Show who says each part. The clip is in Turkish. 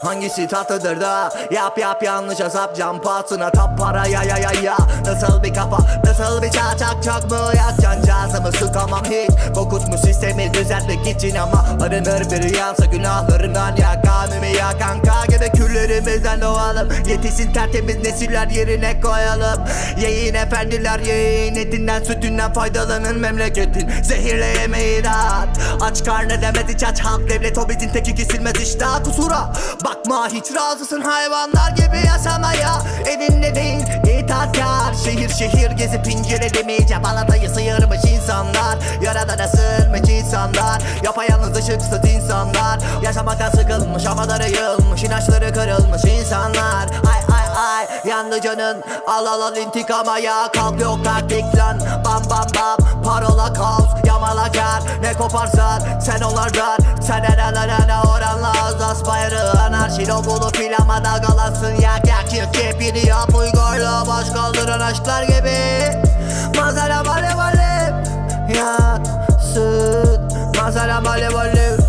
Speaker 1: Hangisi tatlıdır da? Yap yap yanlış hesap cam pahasına. Tap para ya ya ya ya. Nasıl bir kafa nasıl bir çaçak Çok mu yakacaksın cazımı sıkamam hiç. Kokutmuş sistemi düzeltmek için ama Arınır bir rüyansa günahlarından ya Kanımı ya kanka gibi küllerimizden doğalım. Yetişsin tertemiz nesiller yerine koyalım. Yayın efendiler yayın etinden sütünden faydalanın memleketin. Zehirle yemeği rahat Aç karnı demedi hiç aç halk devlet. O bizim tek kesilmez iştah kusura. Bakma hiç razısın hayvanlar gibi yaşamaya Elinde değil itaatkar Şehir şehir gezip inceledim iyice Balatayı sıyırmış insanlar Yaradana sığınmış insanlar. Yapayalnız ışıksız insanlar Yaşamaktan sıkılmış havaları yığılmış inançları kırılmış insanlar. Ay ay ay yandı canın Al al al intikama ya. Kalk yok taktik kaos Yamala kar Ne koparsan sen onlardan Sen en en en en oranla az bayrı Anarşi logolu filamada galansın Yak yak yık kepini yap Uygurla baş kaldıran aşklar gibi. Manzara alev alev Yansın Manzara alev alev